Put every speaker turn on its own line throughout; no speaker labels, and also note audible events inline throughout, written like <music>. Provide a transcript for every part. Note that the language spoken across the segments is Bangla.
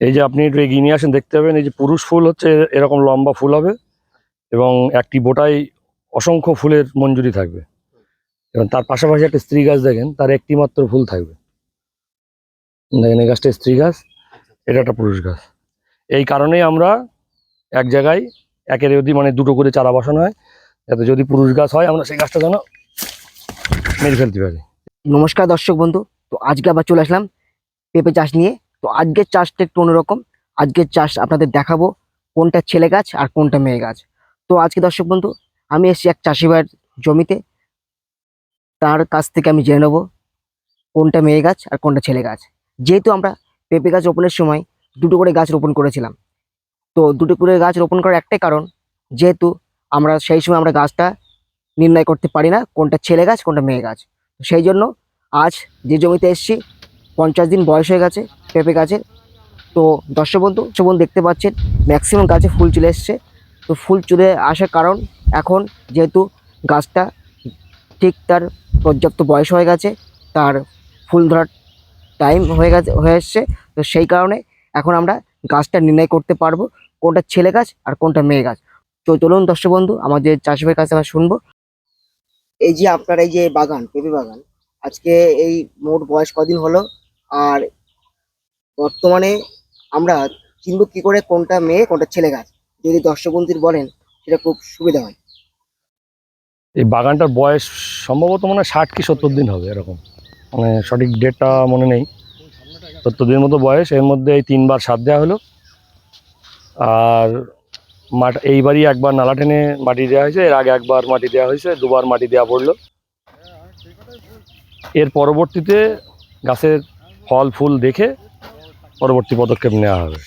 এই যে আপনি একটু এগিয়ে নিয়ে আসেন, দেখতে পাবেন এই যে পুরুষ ফুল হচ্ছে, এরকম লম্বা ফুল হবে এবং একটি বোটায় অসংখ্য ফুলের মঞ্জুরি থাকবে। এবং তার পাশাপাশি একটা স্ত্রী গাছ দেখেন, তার একটি মাত্র ফুল থাকবে। দেখেন, এই গাছটা স্ত্রী গাছ, এটা একটা পুরুষ গাছ। এই কারণেই আমরা এক জায়গায় একের অধি মানে দুটো করে চারা বসানো হয়, যাতে যদি পুরুষ গাছ হয়, আমরা সেই গাছটা যেন মেরে ফেলতে পারি।
নমস্কার দর্শক বন্ধু, তো আজকে আবার চলে আসলাম পেঁপে চাষ নিয়ে। তো আজকের চাষটা একটু অন্যরকম। আজকের চাষ আপনাদের দেখাবো কোনটা ছেলে গাছ আর কোনটা মেয়ে গাছ। তো আজকে দর্শক বন্ধু, আমি এসেছি এক চাষি ভাইয়ের জমিতে। তার কাছ থেকে আমি জেনে নেব কোনটা মেয়ে গাছ আর কোনটা ছেলে গাছ। যেহেতু আমরা পেঁপে গাছ রোপণের সময় দুটো করে গাছ রোপণ করেছিলাম। তো দুটো করে গাছ রোপণ করার একটাই কারণ, যেহেতু আমরা সেই সময় আমরা গাছটা নির্ণয় করতে পারি না কোনটা ছেলে গাছ, কোনটা মেয়ে গাছ। সেই জন্য আজ যে জমিতে এসেছি, পঞ্চাশ দিন বয়স হয়ে গেছে। পেঁপে গাছের তো দর্শক বন্ধু বন্ধু দেখতে পাচ্ছেন ম্যাক্সিমাম গাছে ফুল চলে এসছে। তো ফুল চলে আসার কারণ এখন যেহেতু গাছটা ঠিক তার পর্যাপ্ত বয়স হয়ে গেছে, তার ফুল ধরার টাইম হয়ে গেছে, হয়ে এসছে। তো সেই কারণে এখন আমরা গাছটা নির্ণয় করতে পারব, কোনটা ছেলে গাছ আর কোনটা মেয়ে গাছ। তো চলুন দর্শক বন্ধু, আমাদের চাষিভাইয়ের কাছে আমরা শুনব। এই যে আপনার এই যে বাগান, পেঁপে বাগান, আজকে এই মোট বয়স কদিন হলো? আর বর্তমানে আমরা চিনব কি করে কোনটা মেয়ে, কোনটা ছেলে গাছ। যদি দর্শক বন্ধুর বলেন, সেটা খুব সুবিধা হয়।
এই বাগানটার বয়স সম্ভবত মনে ষাট কি সত্তর দিন হবে, এরকম। মানে সঠিক ডেটটা মনে নেই। সত্তর দিনের মতো বয়স, এর মধ্যে এই তিনবার সার দেওয়া হলো। আর মাঠ, এইবারই একবার নালা টেনে মাটি দেওয়া হয়েছে, এর আগে একবার মাটি দেওয়া হয়েছে, দুবার মাটি দেওয়া পড়ল। এর পরবর্তীতে গাছের ফল, ফুল দেখে পরবর্তী পদক্ষেপ নেওয়া হবে।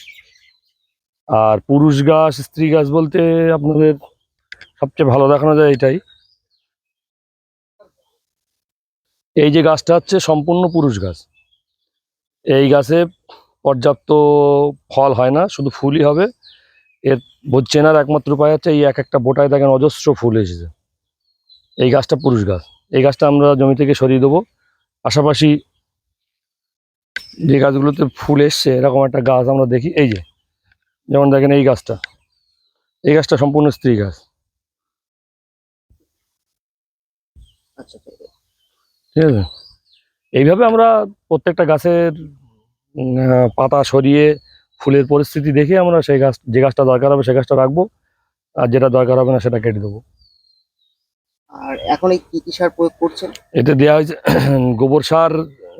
আর পুরুষ গাছ, স্ত্রী গাছ বলতে আপনাদের সবচেয়ে ভালো দেখানো যায় এটাই। এই যে গাছটা হচ্ছে সম্পূর্ণ পুরুষ গাছ। এই গাছে পর্যাপ্ত ফল হয় না, শুধু ফুলই হবে। এর চেনার একমাত্র উপায় হচ্ছে এই এক একটা বোটায় দেখেন অজস্র ফুল এসেছে। এই গাছটা পুরুষ গাছ। এই গাছটা আমরা জমি থেকে সরিয়ে দেবো। পাশাপাশি যে গাছগুলোতে ফুল এসছে এরকম একটা গাছ আমরা দেখি। এই যে যেমন দেখেন এই গাছটা। এই গাছটা সম্পূর্ণ স্ত্রী গাছ।
আচ্ছা
ঠিক আছে। এইভাবে আমরা প্রত্যেকটা গাছের পাতা সরিয়ে ফুলের পরিস্থিতি দেখে আমরা সেই গাছ যে গাছটা দরকার হবে সেই গাছটা রাখব। আর যেটা দরকার হবে না সেটা কেটে দেবো।
আর এখন এই কি কি সার প্রয়োগ করছেন?
এতে দেওয়া হয়েছে <clears throat> গোবর সার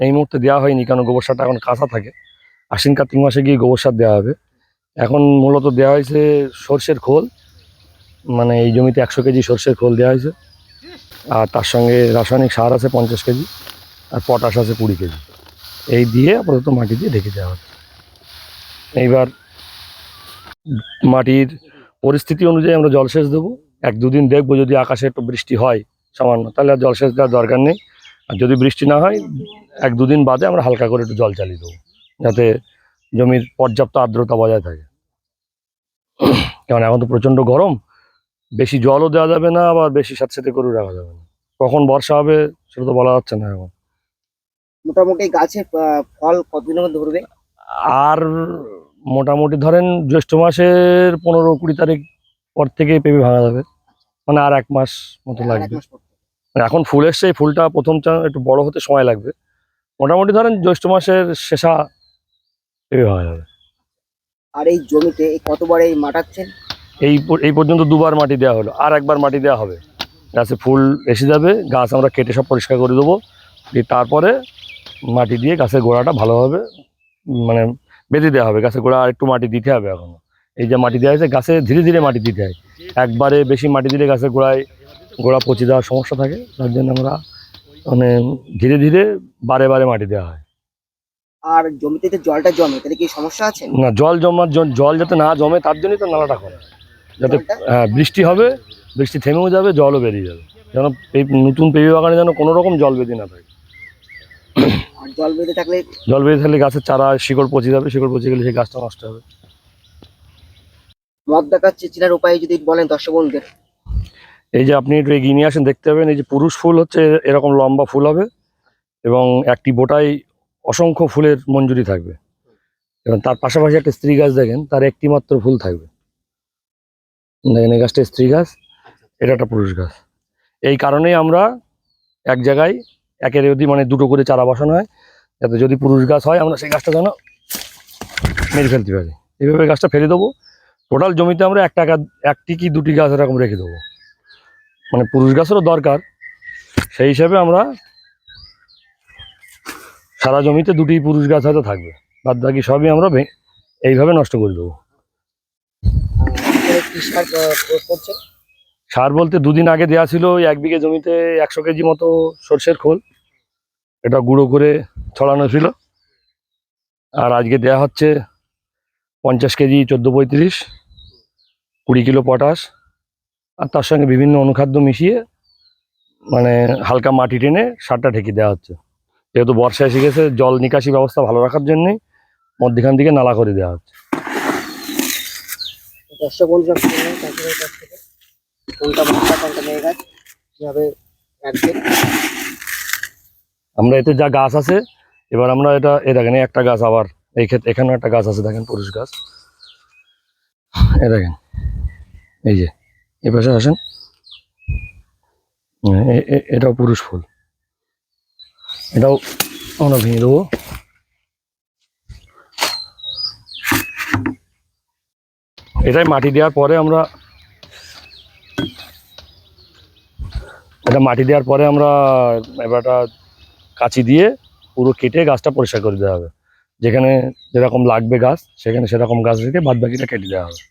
এই মুহূর্তে দেওয়া হয়নি, কারণ গোবর সারটা এখন কাঁচা থাকে। আশ্বিন কার্তিক মাসে গিয়ে গোবর সার দেওয়া হবে। এখন মূলত দেওয়া হয়েছে সর্ষের খোল মানে এই জমিতে একশো কেজি সর্ষের খোল দেওয়া হয়েছে। আর তার সঙ্গে রাসায়নিক সার আছে পঞ্চাশ কেজি, আর পটাশ আছে কুড়ি কেজি। এই দিয়ে আপাতত মাটি দিয়ে ঢেকে দেওয়া হচ্ছে। এইবার মাটির পরিস্থিতি অনুযায়ী আমরা জলসেচ দেবো। এক দুদিন দেখব যদি আকাশে একটু বৃষ্টি হয় সামান্য, তাহলে আর জলসেচ দেওয়ার দরকার নেই। আর যদি বৃষ্টি না হয় এক দুদিন বাদে আমরা হালকা করে একটু জল চালিয়ে দেবো যাতে জমির পর্যাপ্ত আর্দ্রতা বজায় থাকে। কারণ এখন তো প্রচণ্ড গরম বেশি জলও দেওয়া যাবে না আবার বেশি সাথে সাথে করে রাখা যাবে না। কখন বর্ষা হবে সেটা তো বলা যাচ্ছে না এখন।
মোটামুটি গাছে ফল কতদিনের মধ্যে ধরবে?
আর মোটামুটি ধরেন জ্যৈষ্ঠ মাসের পনেরো কুড়ি তারিখ পর থেকে পেঁপে ভাঙা যাবে। মানে আর এক মাস মতো লাগবে। এখন ফুল এসছে ফুলটা প্রথম একটু বড় হতে সময় লাগবে। মোটামুটি ধরেন জ্যৈষ্ঠ মাসের শেষা যাবে
আর এই জমিতে কতবার এই মাটাচ্ছেন?
এই এই পর্যন্ত দুবার মাটি দেওয়া হলো আর একবার মাটি দেওয়া হবে। গাছে ফুল এসে যাবে গাছ আমরা কেটে সব পরিষ্কার করে দেবো দিয়ে তারপরে মাটি দিয়ে গাছের গোড়াটা ভালোভাবে মানে বেঁধে দেওয়া হবে। গাছের গোড়া আর একটু মাটি দিতে হবে এখনও। এই যে মাটি দেওয়া হয়েছে গাছে ধীরে ধীরে মাটি দিতে হয়। একবারে বেশি মাটি দিলে গাছের গোড়ায় গোড়া পচে যাওয়ার সমস্যা থাকে তার জন্য আমরা মানে ধীরে ধীরে বারে বারে মাটি দেওয়া হয়।
আর জমিতে যে জলটা জমে তাহলে কি সমস্যা আছে?
না জল জমার জ- জল যাতে না জমে তার জন্যই তো নালাটা করা যাতে হ্যাঁ বৃষ্টি হবে বৃষ্টি থেমেও যাবে জলও বেরিয়ে যাবে। যেন নতুন পেঁপে বাগানে যেন কোনো রকম জল বেঁধে না থাকে।
আর জল বেঁধে থাকলে?
জল বেঁধে থাকলে গাছের চারা শিকড় পচে যাবে শিকড় পচে গেলে সেই গাছটা নষ্ট হবে।
মদ দেখাচ্ছে চেনার উপায় যদি বলেন দর্শক বন্ধুদের।
এই যে আপনি একটু এগিয়ে নিয়ে আসেন, দেখতে পাবেন এই যে পুরুষ ফুল হচ্ছে, এরকম লম্বা ফুল হবে এবং একটি বোটায় অসংখ্য ফুলের মঞ্জুরি থাকবে। এবং তার পাশাপাশি একটা স্ত্রী গাছ দেখেন, তার একটি মাত্র ফুল থাকবে। দেখেন, এই গাছটা স্ত্রী গাছ, এটা একটা পুরুষ গাছ। এই কারণেই আমরা এক জায়গায় একের অধি মানে দুটো করে চারা বসানো হয়, যাতে যদি পুরুষ গাছ হয়, আমরা সেই গাছটা যেন মেরে ফেলতে পারি। এইভাবে গাছটা ফেলে দেবো। টোটাল জমিতে আমরা একটা একটি কি দুটি গাছ এরকম রেখে দেবো। মানে পুরুষ গাছেরও দরকার। সেই হিসাবে আমরা সারা জমিতে দুটি পুরুষ গাছ হয়তো থাকবে। বাদ বাকি সবই আমরা এইভাবে নষ্ট করে দেবো।
সার
সার বলতে দুদিন আগে দেওয়া ছিল ওই এক বিঘে জমিতে একশো কেজি মতো সর্ষের খোল। এটা গুঁড়ো করে ছড়ানো ছিল। আর আজকে দেয়া হচ্ছে পঞ্চাশ কেজি চোদ্দ পঁয়ত্রিশ কুড়ি কিলো পটাশ। আর তার সঙ্গে বিভিন্ন অনুখাদ্য মিশিয়ে মানে হালকা মাটি টেনে সারটা ঢেকে দেওয়া হচ্ছে। যেহেতু বর্ষা এসে গেছে জল নিকাশি ব্যবস্থা ভালো রাখার জন্যেই মধ্যখান থেকে নালা করে দেওয়া হচ্ছে।
দর্শক বন্ধুরা শুনলেন চাষিদের কাছ থেকে কোনটা বাচ্চা কোনটা মেয়ে গাছ কীভাবে রাখবেন?
আমরা এতে যা গাছ আছে এবার আমরা এটা এ দেখেন একটা গাছ আবার এই ক্ষেত্রে এখানেও একটা গাছ আছে দেখেন পুরুষ গাছ। এ দেখেন এই যে এ পাশে আসেন। হ্যাঁ, এটাও পুরুষ ফুল। এটাও আমরা ভেঙে দেবো। এটাই মাটি দেওয়ার পরে আমরা এটা মাটি দেওয়ার পরে আমরা এবারটা কাঁচি দিয়ে পুরো কেটে গাছটা পরিষ্কার করে দেওয়া হবে। যেখানে যেরকম লাগবে গাছ সেখানে সেরকম গাছ রেখে বাদ বাকিটা কেটে দেওয়া হবে।